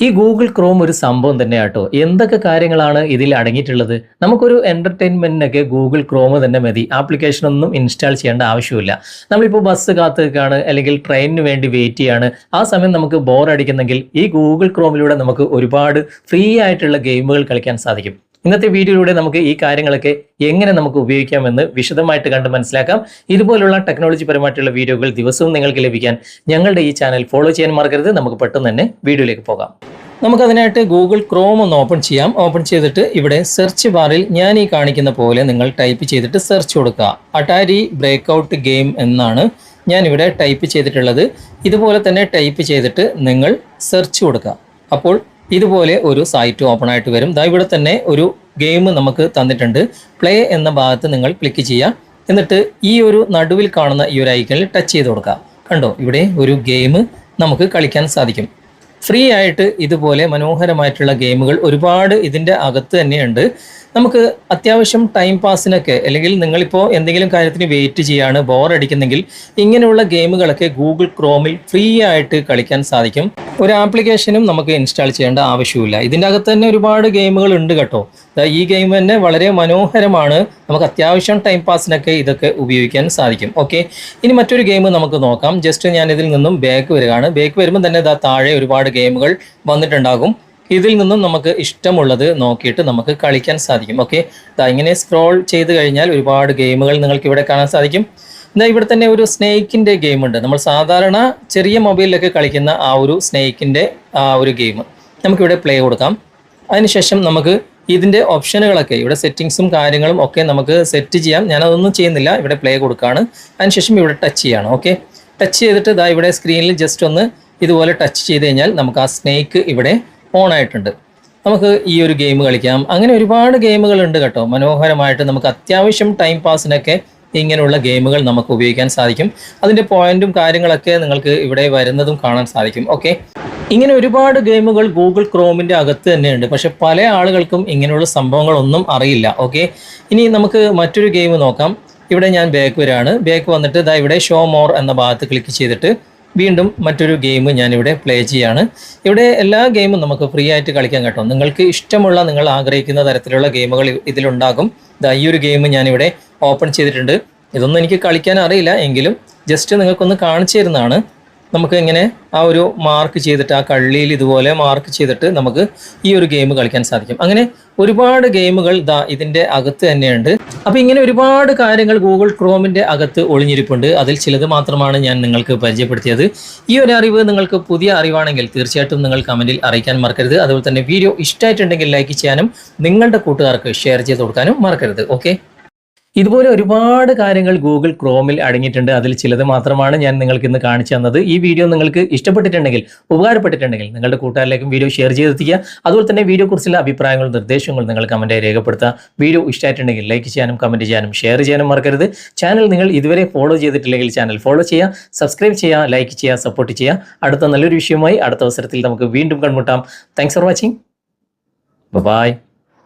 ഈ Google Chrome ഒരു സംഭവം തന്നെ കേട്ടോ എന്തൊക്കെ കാര്യങ്ങളാണ് ഇതിൽ അടങ്ങിയിട്ടുള്ളത്? നമുക്കൊരു എന്റർടൈൻമെന്റിനൊക്കെ ഗൂഗിൾ ക്രോം തന്നെ മതി. ആപ്ലിക്കേഷൻ ഒന്നും ഇൻസ്റ്റാൾ ചെയ്യേണ്ട ആവശ്യമില്ല. നമ്മളിപ്പോൾ ബസ് കാത്ത് നിൽക്കുകയാണ് അല്ലെങ്കിൽ ട്രെയിനിന് വേണ്ടി വെയിറ്റ് ചെയ്യാണ്. ആ സമയം നമുക്ക് ബോർ അടിക്കുന്നെങ്കിൽ ഈ ഗൂഗിൾ ക്രോമിലൂടെ നമുക്ക് ഒരുപാട് ഫ്രീ ആയിട്ടുള്ള ഗെയിമുകൾ കളിക്കാൻ സാധിക്കും. ഇന്നത്തെ വീഡിയോയിലൂടെ നമുക്ക് ഈ കാര്യങ്ങളൊക്കെ എങ്ങനെ നമുക്ക് ഉപയോഗിക്കാമെന്ന് വിശദമായിട്ട് കണ്ട് മനസ്സിലാക്കാം. ഇതുപോലുള്ള ടെക്നോളജി പരമായിട്ടുള്ള വീഡിയോകൾ ദിവസവും നിങ്ങൾക്ക് ലഭിക്കാൻ ഞങ്ങളുടെ ഈ ചാനൽ ഫോളോ ചെയ്യാൻ മറക്കരുത്. നമുക്ക് പെട്ടെന്ന് തന്നെ വീഡിയോയിലേക്ക് പോകാം. നമുക്കതിനായിട്ട് ഗൂഗിൾ ക്രോം ഒന്ന് ഓപ്പൺ ചെയ്യാം. ഓപ്പൺ ചെയ്തിട്ട് ഇവിടെ സെർച്ച് ബാറിൽ ഞാൻ ഈ കാണിക്കുന്ന പോലെ നിങ്ങൾ ടൈപ്പ് ചെയ്തിട്ട് സെർച്ച് കൊടുക്കുക. അട്ടാരി ബ്രേക്ക്ഔട്ട് ഗെയിം എന്നാണ് ഞാനിവിടെ ടൈപ്പ് ചെയ്തിട്ടുള്ളത്. ഇതുപോലെ തന്നെ ടൈപ്പ് ചെയ്തിട്ട് നിങ്ങൾ സെർച്ച് കൊടുക്കുക. അപ്പോൾ ഇതുപോലെ ഒരു സൈറ്റ് ഓപ്പൺ ആയിട്ട് വരും. ദാ ഇവിടെ തന്നെ ഒരു ഗെയിം നമുക്ക് തന്നിട്ടുണ്ട്. പ്ലേ എന്ന ഭാഗത്ത് നിങ്ങൾ ക്ലിക്ക് ചെയ്യുക. എന്നിട്ട് ഈ ഒരു നടുവിൽ കാണുന്ന ഈ ഒരു ഐക്കണിൽ ടച്ച് ചെയ്ത് കൊടുക്കുക. കണ്ടോ? ഇവിടെ ഒരു ഗെയിം നമുക്ക് കളിക്കാൻ സാധിക്കും. ഫ്രീ ആയിട്ട് ഇതുപോലെ മനോഹരമായിട്ടുള്ള ഗെയിമുകൾ ഒരുപാട് ഇതിന്റെ അകത്ത് തന്നെയുണ്ട്. നമുക്ക് അത്യാവശ്യം ടൈം പാസിനൊക്കെ അല്ലെങ്കിൽ നിങ്ങളിപ്പോൾ എന്തെങ്കിലും കാര്യത്തിന് വെയിറ്റ് ചെയ്യാണ് ബോറടിക്കുന്നെങ്കിൽ ഇങ്ങനെയുള്ള ഗെയിമുകളൊക്കെ ഗൂഗിൾ ക്രോമിൽ ഫ്രീ ആയിട്ട് കളിക്കാൻ സാധിക്കും. ഒരു ആപ്ലിക്കേഷനും നമുക്ക് ഇൻസ്റ്റാൾ ചെയ്യേണ്ട ആവശ്യമില്ല ഇതിന്റെ അകത്ത് തന്നെ ഒരുപാട് ഗെയിമുകൾ ഉണ്ട് കേട്ടോ. ഈ ഗെയിം തന്നെ വളരെ മനോഹരമാണ്. നമുക്ക് അത്യാവശ്യം ടൈം പാസിനൊക്കെ ഇതൊക്കെ ഉപയോഗിക്കാൻ സാധിക്കും. ഓക്കെ ഇനി മറ്റൊരു ഗെയിം നമുക്ക് നോക്കാം. ജസ്റ്റ് ഞാൻ ഇതിൽ നിന്നും ബാക്ക് വരികയാണ്. ബാക്ക് വരുമ്പോൾ തന്നെ ദാ താഴെ ഒരുപാട് ഗെയിമുകൾ വന്നിട്ടുണ്ടാകും. ഇതിൽ നിന്നും നമുക്ക് ഇഷ്ടമുള്ളത് നോക്കിയിട്ട് നമുക്ക് കളിക്കാൻ സാധിക്കും. ഓക്കെ ഇങ്ങനെ സ്ക്രോൾ ചെയ്ത് കഴിഞ്ഞാൽ ഒരുപാട് ഗെയിമുകൾ നിങ്ങൾക്ക് ഇവിടെ കാണാൻ സാധിക്കും. എന്നാൽ ഇവിടെ തന്നെ ഒരു സ്നേക്കിന്റെ ഗെയിമുണ്ട് നമ്മൾ സാധാരണ ചെറിയ മൊബൈലിലൊക്കെ കളിക്കുന്ന ആ ഒരു സ്നേക്കിന്റെ ആ ഒരു ഗെയിം നമുക്കിവിടെ പ്ലേ കൊടുക്കാം. അതിനുശേഷം നമുക്ക് ഇതിന്റെ ഓപ്ഷനുകളൊക്കെ ഇവിടെ സെറ്റിങ്സും കാര്യങ്ങളും ഒക്കെ നമുക്ക് സെറ്റ് ചെയ്യാം. ഞാൻ അതൊന്നും ചെയ്യുന്നില്ല. ഇവിടെ പ്ലേ കൊടുക്കുകയാണ് അതിനുശേഷം ഇവിടെ ടച്ച് ചെയ്യാണ്. ഓക്കെ ടച്ച് ചെയ്തിട്ട് ഇതാ ഇവിടെ സ്ക്രീനിൽ ജസ്റ്റ് ഒന്ന് ഇതുപോലെ ടച്ച് ചെയ്ത് കഴിഞ്ഞാൽ നമുക്ക് ആ സ്നേക്ക് ഇവിടെ ഓൺ ആയിട്ടുണ്ട്. നമുക്ക് ഈ ഒരു ഗെയിം കളിക്കാം. അങ്ങനെ ഒരുപാട് ഗെയിമുകൾ ഉണ്ട് കേട്ടോ. മനോഹരമായിട്ട് നമുക്ക് അത്യാവശ്യം ടൈം പാസിനൊക്കെ ഇങ്ങനെയുള്ള ഗെയിമുകൾ നമുക്ക് ഉപയോഗിക്കാൻ സാധിക്കും. അതിന്റെ പോയിന്റും കാര്യങ്ങളൊക്കെ നിങ്ങൾക്ക് ഇവിടെ വരുന്നതും കാണാൻ സാധിക്കും. ഓക്കെ? ഇങ്ങനെ ഒരുപാട് ഗെയിമുകൾ ഗൂഗിൾ ക്രോമിന്റെ അകത്ത് തന്നെയുണ്ട്. പക്ഷെ പല ആളുകൾക്കും ഇങ്ങനെയുള്ള സംഭവങ്ങളൊന്നും അറിയില്ല. ഓക്കെ? ഇനി നമുക്ക് മറ്റൊരു ഗെയിം നോക്കാം. ഇവിടെ ഞാൻ ബാക്ക് വരാണ് ബാക്ക് വന്നിട്ട് ഇതാ ഇവിടെ ഷോ മോർ എന്ന ഭാഗത്ത് ക്ലിക്ക് ചെയ്തിട്ട് വീണ്ടും മറ്റൊരു ഗെയിം ഞാനിവിടെ പ്ലേ ചെയ്യാണ്. ഇവിടെ എല്ലാ ഗെയിമും നമുക്ക് ഫ്രീ ആയിട്ട് കളിക്കാൻ കേട്ടോ. നിങ്ങൾക്ക് ഇഷ്ടമുള്ള നിങ്ങൾ ആഗ്രഹിക്കുന്ന തരത്തിലുള്ള ഗെയിമുകൾ ഇതിലുണ്ടാകും. ഇതാ ഈ ഒരു ഗെയിം ഞാനിവിടെ ഓപ്പൺ ചെയ്തിട്ടുണ്ട്. ഇതൊന്നും എനിക്ക് കളിക്കാൻ അറിയില്ല. എങ്കിലും ജസ്റ്റ് നിങ്ങൾക്കൊന്ന് കാണിച്ചു തരുന്നതാണ്. നമുക്ക് ഇങ്ങനെ ആ ഒരു മാർക്ക് ചെയ്തിട്ട് ആ കള്ളിയിൽ ഇതുപോലെ മാർക്ക് ചെയ്തിട്ട് നമുക്ക് ഈ ഒരു ഗെയിം കളിക്കാൻ സാധിക്കും. അങ്ങനെ ഒരുപാട് ഗെയിമുകൾ ദാ ഇതിന്റെ അകത്ത് തന്നെയുണ്ട്. അപ്പോൾ ഇങ്ങനെ ഒരുപാട് കാര്യങ്ങൾ ഗൂഗിൾ ക്രോമിന്റെ അകത്ത് ഒളിഞ്ഞിരിപ്പുണ്ട്. അതിൽ ചിലത് മാത്രമാണ് ഞാൻ നിങ്ങൾക്ക് പരിചയപ്പെടുത്തിയത്. ഈ ഒരു അറിവ് നിങ്ങൾക്ക് പുതിയ അറിവാണെങ്കിൽ തീർച്ചയായിട്ടും നിങ്ങൾ കമന്റിൽ അറിയിക്കാൻ മറക്കരുത്. അതുപോലെ തന്നെ വീഡിയോ ഇഷ്ടമായിട്ടുണ്ടെങ്കിൽ ലൈക്ക് ചെയ്യാനും നിങ്ങളുടെ കൂട്ടുകാർക്ക് ഷെയർ ചെയ്ത് കൊടുക്കാനും മറക്കരുത്. ഓക്കെ ഇതുപോലെ ഒരുപാട് കാര്യങ്ങൾ ഗൂഗിൾ ക്രോമിൽ അടങ്ങിയിട്ടുണ്ട്. അതിൽ ചിലത് മാത്രമാണ് ഞാൻ നിങ്ങൾക്ക് ഇന്ന് കാണിച്ചു തന്നത്. ഈ വീഡിയോ നിങ്ങൾക്ക് ഇഷ്ടപ്പെട്ടിട്ടുണ്ടെങ്കിൽ ഉപകാരപ്പെട്ടിട്ടുണ്ടെങ്കിൽ നിങ്ങളുടെ കൂട്ടുകാരിലേക്കും വീഡിയോ ഷെയർ ചെയ്തെത്തിക്കുക. അതുപോലെ തന്നെ വീഡിയോ കുറിച്ചുള്ള അഭിപ്രായങ്ങളും നിർദ്ദേശങ്ങളും നിങ്ങൾ കമന്റായി രേഖപ്പെടുത്തുക. വീഡിയോ ഇഷ്ടമായിട്ടുണ്ടെങ്കിൽ ലൈക്ക് ചെയ്യാനും കമന്റ് ചെയ്യാനും ഷെയർ ചെയ്യാനും മറക്കരുത്. ചാനൽ നിങ്ങൾ ഇതുവരെ ഫോളോ ചെയ്തിട്ടില്ലെങ്കിൽ ചാനൽ ഫോളോ ചെയ്യുക. സബ്സ്ക്രൈബ് ചെയ്യുക ലൈക്ക് ചെയ്യുക സപ്പോർട്ട് ചെയ്യുക. അടുത്ത നല്ലൊരു വിഷയമായി അടുത്ത അവസരത്തിൽ നമുക്ക് വീണ്ടും കൺമുട്ടാം താങ്ക്സ് ഫോർ വാച്ചിങ് ബൈ